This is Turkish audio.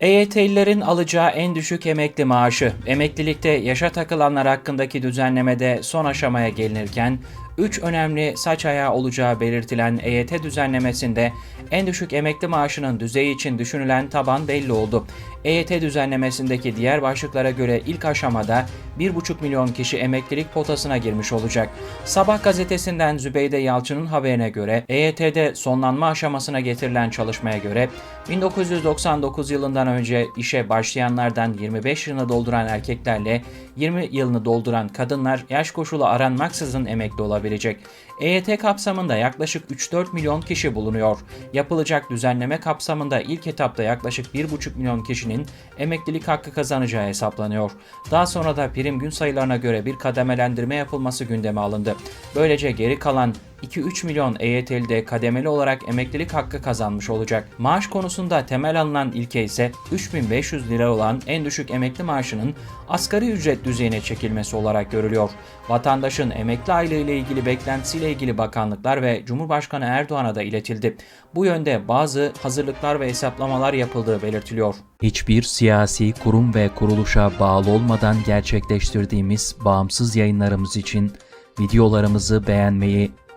EYT'lilerin alacağı en düşük emekli maaşı, emeklilikte yaşa takılanlar hakkındaki düzenlemede son aşamaya gelinirken, 3 önemli saç ayağı olacağı belirtilen EYT düzenlemesinde en düşük emekli maaşının düzeyi için düşünülen taban belli oldu. EYT düzenlemesindeki diğer başlıklara göre ilk aşamada 1,5 milyon kişi emeklilik potasına girmiş olacak. Sabah gazetesinden Zübeyde Yalçın'ın haberine göre EYT'de sonlanma aşamasına getirilen çalışmaya göre 1999 yılından önce işe başlayanlardan 25 yılını dolduran erkeklerle 20 yılını dolduran kadınlar yaş koşulu aranmaksızın emekli olabilecek. EYT kapsamında yaklaşık 3-4 milyon kişi bulunuyor. Yapılacak düzenleme kapsamında ilk etapta yaklaşık 1,5 milyon kişinin emeklilik hakkı kazanacağı hesaplanıyor. Daha sonra da prim gün sayılarına göre bir kademelendirme yapılması gündeme alındı. Böylece geri kalan 2-3 milyon EYT'li de kademeli olarak emeklilik hakkı kazanmış olacak. Maaş konusunda temel alınan ilke ise 3500 lira olan en düşük emekli maaşının asgari ücret düzeyine çekilmesi olarak görülüyor. Vatandaşın emekli aylığı ile ilgili beklentisiyle ilgili bakanlıklar ve Cumhurbaşkanı Erdoğan'a da iletildi. Bu yönde bazı hazırlıklar ve hesaplamalar yapıldığı belirtiliyor. Hiçbir siyasi kurum ve kuruluşa bağlı olmadan gerçekleştirdiğimiz bağımsız yayınlarımız için videolarımızı beğenmeyi,